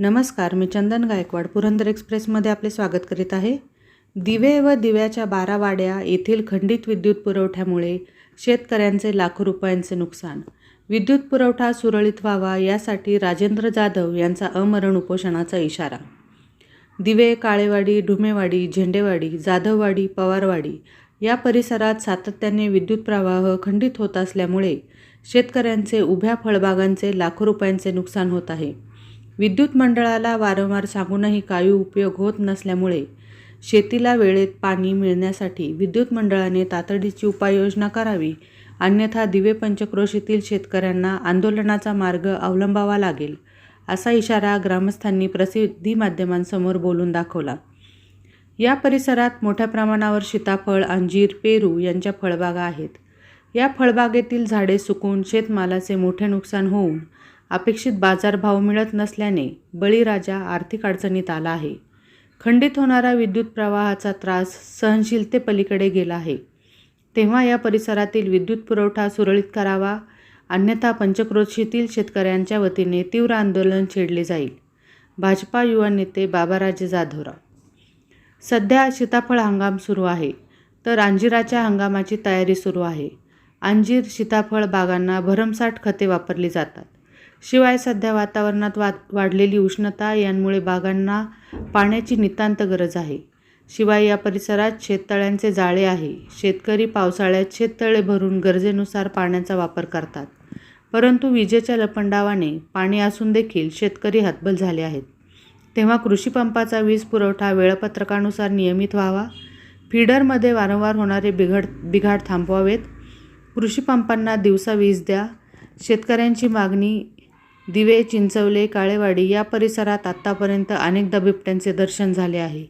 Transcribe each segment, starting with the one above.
नमस्कार मी चंदन गायकवाड पुरंदर एक्सप्रेसमध्ये आपले स्वागत करीत आहे. दिवे व दिव्याच्या बारावाड्या येथील खंडित विद्युत पुरवठ्यामुळे शेतकऱ्यांचे लाखो रुपयांचे नुकसान. विद्युत पुरवठा सुरळीत व्हावा यासाठी राजेंद्र जाधव यांचा अमरण उपोषणाचा इशारा. दिवे काळेवाडी ढुमेवाडी झेंडेवाडी जाधववाडी पवारवाडी या परिसरात सातत्याने विद्युत प्रवाह खंडित होत असल्यामुळे शेतकऱ्यांचे उभ्या फळबागांचे लाखो रुपयांचे नुकसान होत आहे. विद्युत मंडळाला वारंवार सांगूनही काही उपयोग होत नसल्यामुळे शेतीला वेळेत पाणी मिळण्यासाठी विद्युत मंडळाने तातडीची उपाययोजना करावी. अन्यथा दिवे पंचक्रोशीतील शेतकऱ्यांना आंदोलनाचा मार्ग अवलंबावा लागेल असा इशारा ग्रामस्थांनी प्रसिद्धी माध्यमांसमोर बोलून दाखवला. या परिसरात मोठ्या प्रमाणावर सीताफळ अंजीर पेरू यांच्या फळबागा आहेत. या फळबागेतील झाडे सुकून शेतमालाचे मोठे नुकसान होऊन अपेक्षित बाजारभाव मिळत नसल्याने बळीराजा आर्थिक अडचणीत आला आहे. खंडित होणारा विद्युत प्रवाहाचा त्रास सहनशीलतेपलीकडे गेला आहे. तेव्हा या परिसरातील विद्युत पुरवठा सुरळीत करावा अन्यथा पंचक्रोशीतील शेतकऱ्यांच्या वतीने तीव्र आंदोलन छेडले जाईल. भाजपा युवा नेते बाबाराजे जाधवराव सध्या सीताफळ हंगाम सुरू आहे. तर अंजिराच्या हंगामाची तयारी सुरू आहे. अंजीर सीताफळ बागांना भरमसाठ खते वापरली जातात. शिवाय सध्या वातावरणात वा वाढलेली उष्णता यांमुळे बागांना पाण्याची नितांत गरज आहे. शिवाय या परिसरात शेततळ्यांचे जाळे आहे. शेतकरी पावसाळ्यात शेततळे भरून गरजेनुसार पाण्याचा वापर करतात. परंतु विजेच्या लपंडावाने पाणी असून देखील शेतकरी हतबल झाले आहेत. तेव्हा कृषीपंपाचा वीज पुरवठा वेळापत्रकानुसार नियमित व्हावा फीडरमध्ये वारंवार होणारे बिघड बिघाड थांबवावेत कृषीपंपांना दिवसा वीज द्या शेतकऱ्यांची मागणी दिवे चिंचवले काळेवाडी या परिसरात आत्तापर्यंत अनेकदा बिबट्यांचे दर्शन झाले आहे.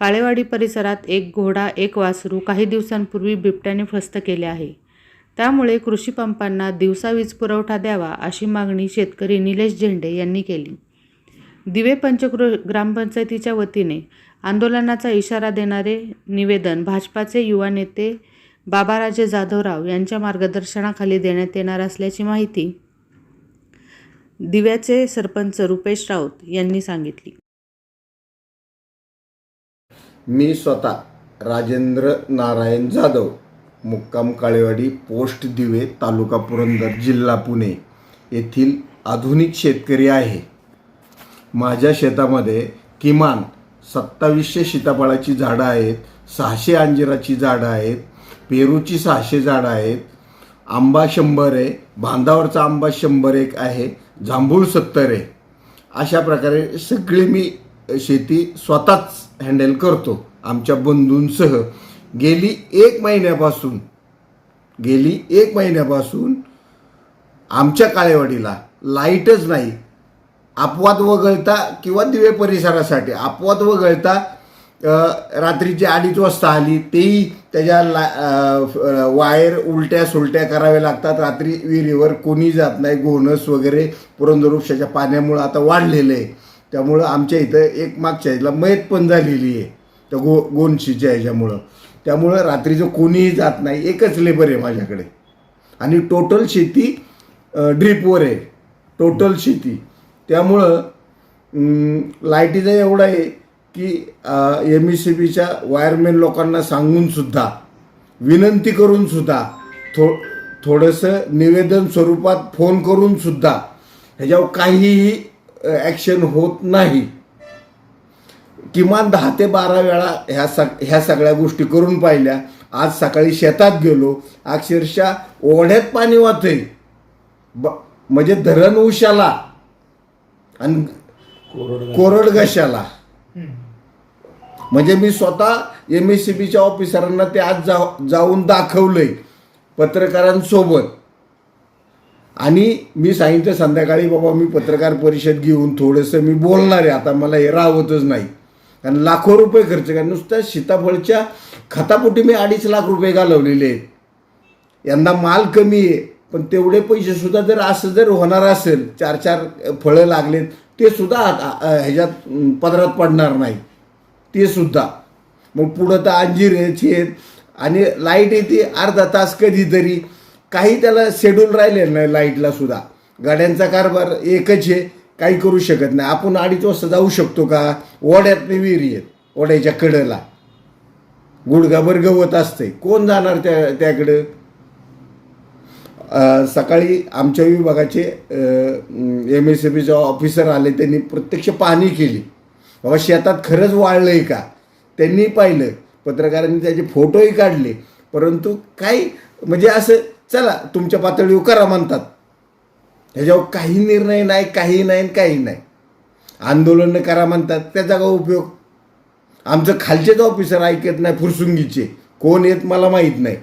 काळेवाडी परिसरात एक घोडा एक वासरू काही दिवसांपूर्वी बिबट्याने फस्त केले आहे. त्यामुळे कृषी पंपांना दिवसा वीज पुरवठा द्यावा अशी मागणी शेतकरी निलेश झेंडे यांनी केली. दिवे पंचक्रो ग्रामपंचायतीच्या वतीने आंदोलनाचा इशारा देणारे निवेदन भाजपाचे युवा नेते बाबाराजे जाधवराव यांच्या मार्गदर्शनाखाली देण्यात येणार असल्याची माहिती दिव्याचे सरपंच रुपेश राऊत यांनी सांगितली. मी स्वतः राजेंद्र नारायण जाधव मुक्काम काळेवाडी पोस्ट दिवे तालुका पुरंदर जिल्हा पुणे येथील आधुनिक शेतकरी आहे. माझ्या शेतामध्ये किमान सत्तावीसशे सीताफळाची झाडं आहेत सहाशे अंजिराची झाडं आहेत पेरूची सहाशे झाडं आहेत आंबा शंभर आहे बांधावरचा आंबा शंभर एक आहे जांभूळ सत्तरे अशा प्रकारे सगळी मी शेती स्वतःच हँडल करतो. आमच्या बंधूंसह. गेली एक महिन्यापासून गेली एक महिन्यापासून आमच्या काळेवाडीला लाईटच नाही. अपवाद वगळता किंवा दिवे परिसरासाठी अपवाद वगळता रात्रीची अडीच वाजता आली तेही त्याच्या ला वायर उलट्या सुलट्या कराव्या लागतात. रात्री विहिरीवर कोणी जात नाही. गोनस वगैरे पुरंदर पाण्यामुळं आता वाढलेलं आहे. त्यामुळं आमच्या इथं एक मागच्या ह्याला मयत पण झालेली आहे. त्या गो गोनशीच्या ह्याच्यामुळं त्यामुळं रात्रीचं कोणीही जात नाही. एकच लेबर आहे माझ्याकडे. आणि टोटल शेती ड्रीपवर आहे. टोटल शेती. त्यामुळं लाईटीचा लाईटीचं एवढं आहे. की एम ई सी बीच्या वायरमॅन लोकांना सांगूनसुद्धा विनंती करूनसुद्धा थो थोडंसं निवेदन स्वरूपात फोन करूनसुद्धा ह्याच्यावर काहीही ॲक्शन होत नाही. किमान दहा ते बारा वेळा ह्या सग ह्या सगळ्या गोष्टी करून पाहिल्या. आज सकाळी शेतात गेलो अक्षरशः ओढ्यात पाणी वाहतंय. ब म्हणजे धरण उशाला आणि कोरड घशाला म्हणजे मी स्वतः एम एस सी बीच्या ऑफिसरांना ते आज जा जाऊन दाखवलंय पत्रकारांसोबत. आणि मी सांगितलं संध्याकाळी बाबा मी पत्रकार परिषद घेऊन थोडंसं मी बोलणार आहे. आता मला हे राहतच नाही. कारण लाखो रुपये खर्च कारण नुसत्या सीताफळच्या खतापोटी मी अडीच लाख रुपये घालवलेले आहेत. यंदा माल कमी आहे. पण तेवढे पैसेसुद्धा जर असं जर होणार असेल चार चार फळं लागलेत ते सुद्धा आत- ह्याच्यात पदरात पडणार नाही ते सुद्धा. मग पुढं तर अंजीर आहेत. आणि लाइट येते अर्धा तास कधीतरी. काही त्याला शेड्यूल राहिलेलं नाही लाईटला सुद्धा. गाड्यांचा कारभार एकच आहे. काही करू शकत नाही. आपण अडीच वाजता जाऊ शकतो का? ओढ्यात विहिरी आहेत. ओढ्याच्या कडेला. गुडघाभर गवत असते. कोण जाणार त्या त्याकडं? सकाळी आमच्या विभागाचे एम एस बीचे ऑफिसर आले. त्यांनी प्रत्यक्ष पाहणी केली. बाबा शेतात खरंच वाळलं आहे का? त्यांनी पाहिलं. पत्रकारांनी त्याचे फोटोही काढले. परंतु काही म्हणजे असं चला तुमच्या पातळीवर करा म्हणतात. ह्याच्यावर काही निर्णय नाही काही नाही आणि काही नाही. आंदोलन करा म्हणतात त्याचा का उपयोग? आमचं खालचेच ऑफिसर ऐकत नाही फुरसुंगीचे. कोण येत मला माहीत नाही.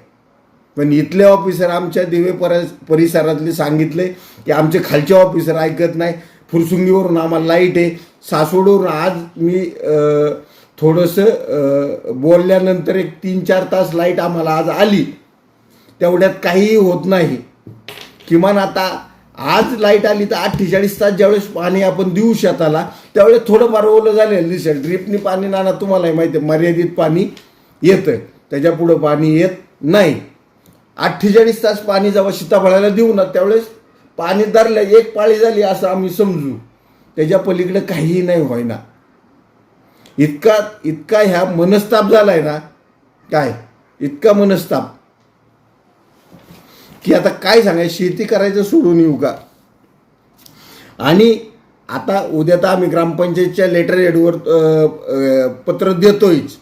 पण इथले ऑफिसर आमच्या दिवे परस परिसरातले सांगितले की आमचे खालचे ऑफिसर ऐकत नाही. फुरसुंगीवरून आम्हाला लाइट आहे. सासवडवरून आज मी थोडंसं बोलल्यानंतर एक तीन चार तास लाइट आम्हाला आज आली. तेवढ्यात काहीही होत नाही. किमान आता आज लाइट आली तर अठ्ठेचाळीस तास ज्यावेळेस पाणी आपण देऊ शेताला त्यावेळेस थोडंफार ओलं झालेलं दिसेल. ड्रिपनी पाणी नाना तुम्हालाही माहिती आहे मर्यादित पाणी येतं त्याच्या पुढं पाणी येत नाही. अठ्ठेचाळीस तास पाणी जेव्हा सीताफळाला देऊ ना त्यावेळेस पाणी धरलं एक पाळी झाली असं आम्ही समजू. त्याच्या पलीकडे काहीही नाही होईना इतका इतका ह्या मनस्ताप झालाय ना काय? इतका मनस्ताप. की आता काय सांगाय शेती करायचं सोडून येऊ का? आणि आता उद्या तर आम्ही ग्रामपंचायतच्या लेटर हेडवर पत्र देतोयच.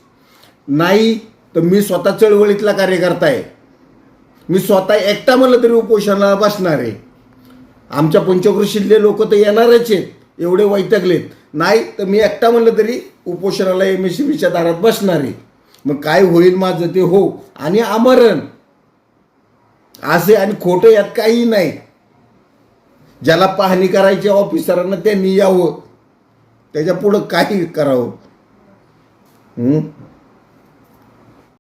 नाही तर मी स्वतः चळवळीतला कार्यकर्ता आहे. मी स्वतः एकटा म्हणलं तरी उपोषणाला बसणार आहे. आमच्या पंचकृषीतले लोक तर येणारच आहेत एवढे वैतकलेत नाही तर मी एकटा म्हणलं तरी उपोषणाला एम एस सी बीच्या दारात बसणार आहे. मग काय होईल माझं ते हो. आणि आमरण. असे आणि खोटं यात काही नाही. ज्याला पाहणी करायची ऑफिसरांना त्यांनी यावं. त्याच्या पुढं काही करावं.